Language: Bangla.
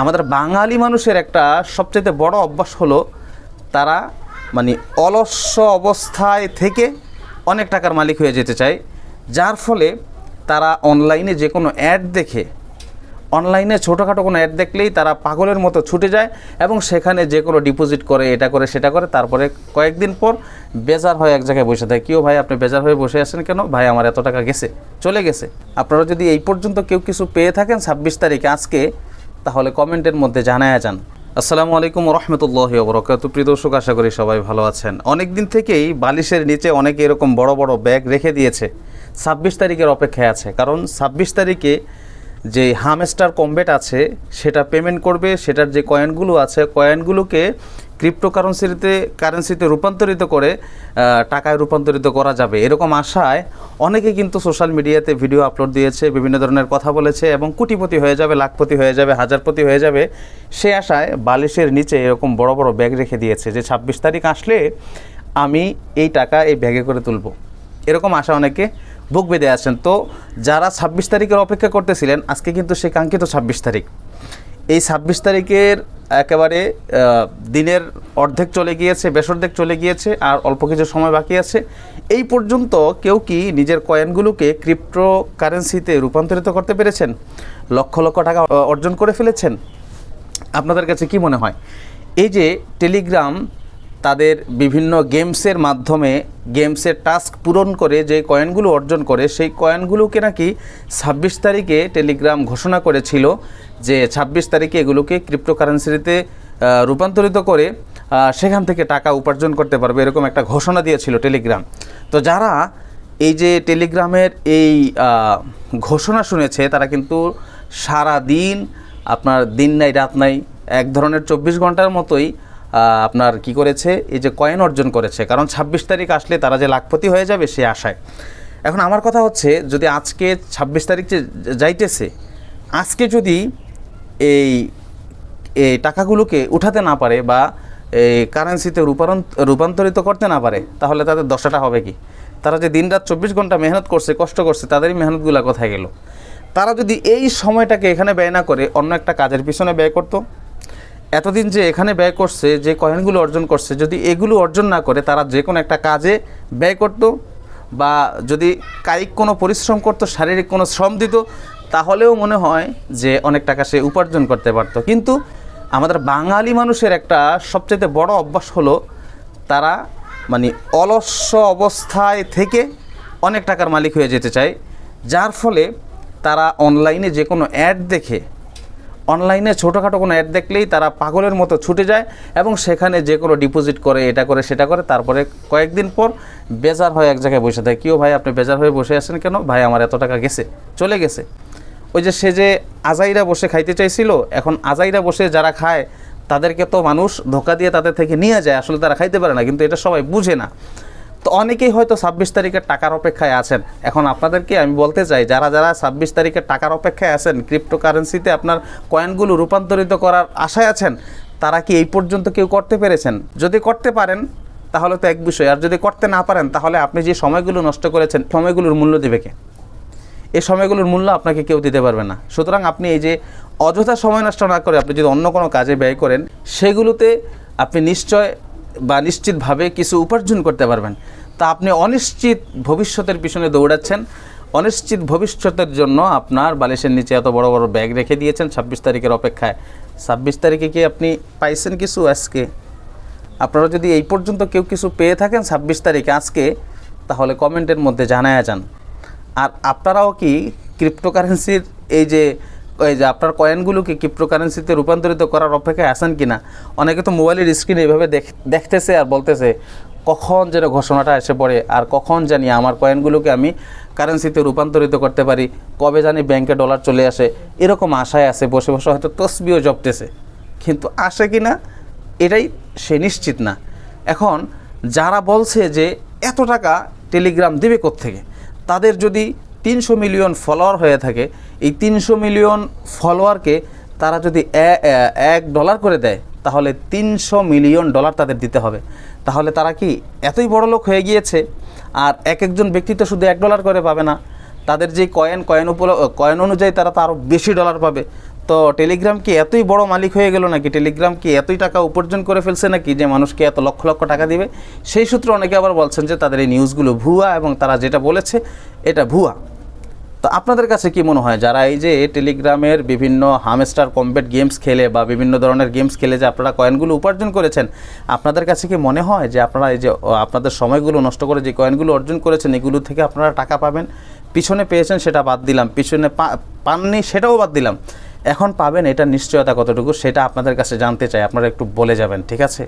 আমাদের বাঙালি মানুষের একটা সবচেয়ে বড় অভ্যাস হলো তারা মানে অলস্য অবস্থায় থেকে অনেক টাকার মালিক হয়ে যেতে চায়। যার ফলে তারা অনলাইনে যে কোনো অ্যাড দেখে অনলাইনে ছোটোখাটো কোনো অ্যাড দেখলেই তারা পাগলের মতো ছুটে যায় এবং সেখানে যে কোনো ডিপোজিট করে, এটা করে, সেটা করে, তারপরে কয়েকদিন পর বেজার হয়ে এক জায়গায় বসে থাকে। কেউ ভাই, আপনি বেজার হয়ে বসে আছেন কেন? ভাই, আমার এত টাকা গেছে, চলে গেছে। আপনারা যদি এই পর্যন্ত কেউ কিছু পেয়ে থাকেন, ছাব্বিশ তারিখে আজকে তাহলে কমেন্টের মধ্যে জানায়া যান। আসসালামু আলাইকুম রহমতুল্লাহ বরকাত প্রিয় দর্শক, আশা করি সবাই ভালো আছেন। অনেক দিন থেকেই বালিশের নিচে অনেকে এরকম বড় বড় ব্যাগ রেখে দিয়েছে। ছাব্বিশ তারিখের অপেক্ষায় আছে। কারণ ছাব্বিশ তারিখে যে হামস্টার কম্বেট আছে, সেটা পেমেন্ট করবে, সেটার যে কয়েনগুলো আছে কয়েনগুলোকে ক্রিপ্টোকারেন্সিতে কারেন্সিতে কারেন্সিতে রূপান্তরিত করে টাকায় রূপান্তরিত করা যাবে এরকম আশায় অনেকে কিন্তু সোশ্যাল মিডিয়াতে ভিডিও আপলোড দিয়েছে, বিভিন্ন ধরনের কথা বলেছে এবং কোটিপতি হয়ে যাবে, লাখপতি হয়ে যাবে, হাজারপতি হয়ে যাবে। সে আশায় বালিশের নিচে এরকম বড় বড় ব্যাগ রেখে দিয়েছে যে ছাব্বিশ তারিখ আসলে আমি এই টাকা এই ব্যাগে করে তুলবো। এরকম আশা অনেকে বুক বেঁধে আছেন। তো যারা ছাব্বিশ তারিখের অপেক্ষা করতেছিলেন, আজকে কিন্তু সেই কাঙ্ক্ষিত ছাব্বিশ তারিখ। এই ছাব্বিশ তারিখের একেবারে দিনের অর্ধেক চলে গিয়েছে, বেশ অর্ধেক চলে গিয়েছে, আর অল্প কিছু সময় বাকি আছে। এই পর্যন্ত কেউ কি নিজের কয়েনগুলোকে ক্রিপ্টো কারেন্সিতে রূপান্তরিত করতে পেরেছেন? লক্ষ লক্ষ টাকা অর্জন করে ফেলেছেন? আপনাদের কাছে কি মনে হয়? এই যে টেলিগ্রাম তাদের বিভিন্ন গেমসের মাধ্যমে গেমসের টাস্ক পূরণ করে যে কয়েনগুলো অর্জন করে, সেই কয়েনগুলোকে নাকি ছাব্বিশ তারিখে টেলিগ্রাম ঘোষণা করেছিল যে ছাব্বিশ তারিখে এগুলোকে ক্রিপ্টোকারেন্সিতে রূপান্তরিত করে সেখান থেকে টাকা উপার্জন করতে পারবে এরকম একটা ঘোষণা দিয়েছিল টেলিগ্রাম। তো যারা এই যে টেলিগ্রামের এই ঘোষণা শুনেছে, তারা কিন্তু সারা দিন আপনার দিন নাই, রাত নাই, এক ধরনের চব্বিশ ঘণ্টার মতোই আপনার কি করেছে? এই যে কয়েন অর্জন করেছে। কারণ ছাব্বিশ তারিখ আসলে তারা যে লাখপতি হয়ে যাবে, সে আশায়। এখন আমার কথা হচ্ছে, যদি আজকে ছাব্বিশ তারিখ যে যাইতেছে, আজকে যদি এই এই টাকাগুলোকে উঠাতে না পারে বা এই কারেন্সিতে রূপান্তর রূপান্তরিত করতে না পারে, তাহলে তাদের দশাটা হবে কি? তারা যে দিনরাত চব্বিশ ঘণ্টা মেহনত করছে, কষ্ট করছে, তাদেরই মেহনতগুলো কোথায় গেল? তারা যদি এই সময়টাকে এখানে ব্যয় না করে, অন্য একটা কাজের পিছনে ব্যয় করতো? এতদিন যে এখানে ব্যয় করছে, যে কয়েনগুলো অর্জন করছে, যদি এগুলো অর্জন না করে, তারা যে কোনো একটা কাজে ব্যয় করত বা যদি কায়িক কোনো পরিশ্রম করতো, শারীরিক কোনো শ্রম দিত, তাহলেও মনে হয় যে অনেক টাকা সে উপার্জন করতে পারতো। কিন্তু আমাদের বাঙালি মানুষের একটা সবচেয়ে বড় অভ্যাস হলো, তারা মানে অলস্য অবস্থায় থেকে অনেক টাকার মালিক হয়ে যেতে চায়, যার ফলে তারা অনলাইনে যে কোনো অ্যাড দেখে অনলাইনে ছোটোখাটো কোনো অ্যাড দেখলেই তারা পাগলের মতো ছুটে যায় এবং সেখানে যে কোনো ডিপোজিট করে, এটা করে, সেটা করে, তারপরে কয়েকদিন পর বেজার হয়ে এক জায়গায় বসে থাকে। কেউ ভাই, আপনি বেজার হয়ে বসে আছেন কেন? ভাই, আমার এত টাকা গেছে, চলে গেছে। ওই যে সে যে আজাইরা বসে খাইতে চাইছিল, এখন আজাইরা বসে যারা খায়, তাদেরকে তো মানুষ ধোকা দিয়ে তাদের থেকে নিয়ে যায়। আসলে তারা খাইতে পারে না, কিন্তু এটা সবাই বুঝে না। তো অনেকেই হয়তো ছাব্বিশ তারিখের টাকার অপেক্ষায় আছেন। এখন আপনাদেরকে আমি বলতে চাই, যারা যারা ছাব্বিশ তারিখের টাকার অপেক্ষায় আছেন ক্রিপ্টোকারেন্সিতে আপনার কয়েনগুলো রূপান্তরিত করার আশায় আছেন, তারা কি এই পর্যন্ত কেউ করতে পেরেছেন? যদি করতে পারেন, তাহলে তো এক বিষয়। আর যদি করতে না পারেন, তাহলে আপনি যে সময়গুলো নষ্ট করেছেন, সময়গুলোর মূল্য দেবে কে? এই সময়গুলোর মূল্য আপনাকে কেউ দিতে পারবে না। সুতরাং আপনি এই যে অযথা সময় নষ্ট না করে আপনি যদি অন্য কোনো কাজে ব্যয় করেন, সেগুলোতে আপনি নিশ্চয় বা নিশ্চিতভাবে কিছু উপার্জন করতে পারবেন। তা আপনি অনিশ্চিত ভবিষ্যতের পিছনে দৌড়াচ্ছেন। অনিশ্চিত ভবিষ্যতের জন্য আপনার বালিশের নিচে এত বড় বড় ব্যাগ রেখে দিয়েছেন ছাব্বিশ তারিখের অপেক্ষায়। ছাব্বিশ তারিখে কি আপনি পাইছেন কিছু আজকে? আপনারা যদি এই পর্যন্ত কেউ কিছু পেয়ে থাকেন ছাব্বিশ তারিখে আজকে, তাহলে কমেন্টের মধ্যে জানায়া যান। আর আপনারাও কি ক্রিপ্টোকারেন্সির এই যে ওই যে আপনার কয়েনগুলোকে ক্রিপ্টোকারেন্সিতে রূপান্তরিত করার অপেক্ষায় আসেন কি না অনেকে তো মোবাইলের স্ক্রিনে এইভাবে দেখ- দেখতেছে আর বলতেছে, কখন যেন ঘোষণাটা এসে পড়ে আর কখন জানি আমার কয়েনগুলোকে আমি কারেন্সিতে রূপান্তরিত করতে পারি, কবে জানি ব্যাংকে ডলার চলে আসে। এরকম আশায় আছে, বসে বসে হয়তো তসবিও জপতেছে। কিন্তু আসে কি না এটাই সে নিশ্চিত না। এখন যারা বলছে যে, এত টাকা টেলিগ্রাম দেবে থেকে তাদের যদি তিনশো মিলিয়ন ফলোয়ার হয়ে থাকে। এই তিনশো মিলিয়ন ফলোয়ারকে তারা যদি এক ডলার করে দেয়, তাহলে তিনশো মিলিয়ন ডলার তাদের দিতে হবে। তাহলে তারা কি এতই বড় লোক হয়ে গিয়েছে? আর এক একজন ব্যক্তি তো শুধু এক ডলার করে পাবে না। তাদের যে কয়েন কয়েন উপল, কয়েন অনুযায়ী তারা তো আরও বেশি ডলার পাবে। তো টেলিগ্রাম কি এতই বড় মালিক হয়ে গেল নাকি? টেলিগ্রাম কি এতই টাকা উপার্জন করে ফেলছে নাকি যে মানুষকে এত লক্ষ লক্ষ টাকা দিবে? সেই সূত্রে অনেকে আবার বলছেন যে তাদের এই নিউজগুলো ভুয়া এবং তারা যেটা বলেছে এটা ভুয়া। তো আপনাদের কাছে কি মনে হয় যারা এই যে টেলিগ্রামের বিভিন্ন হামস্টার কম্বেট গেমস খেলে বা বিভিন্ন ধরনের গেমস খেলে যে আপনারা কয়েনগুলো উপার্জন করেছেন, আপনাদের কাছে কি মনে হয় যে আপনারা এই যে আপনাদের সময়গুলো নষ্ট করে যে কয়েনগুলো অর্জন করেছেন, এগুলো থেকে আপনারা টাকা পাবেন? পিছনে পেয়েছেন সেটা বাদ দিলাম, পিছনে পাননি সেটাও বাদ দিলাম। এখন পাবেন এটা নিশ্চয়তা কতটুকু সেটা আপনাদের কাছে জানতে চাই, আপনারা একটু বলে যাবেন, ঠিক আছে?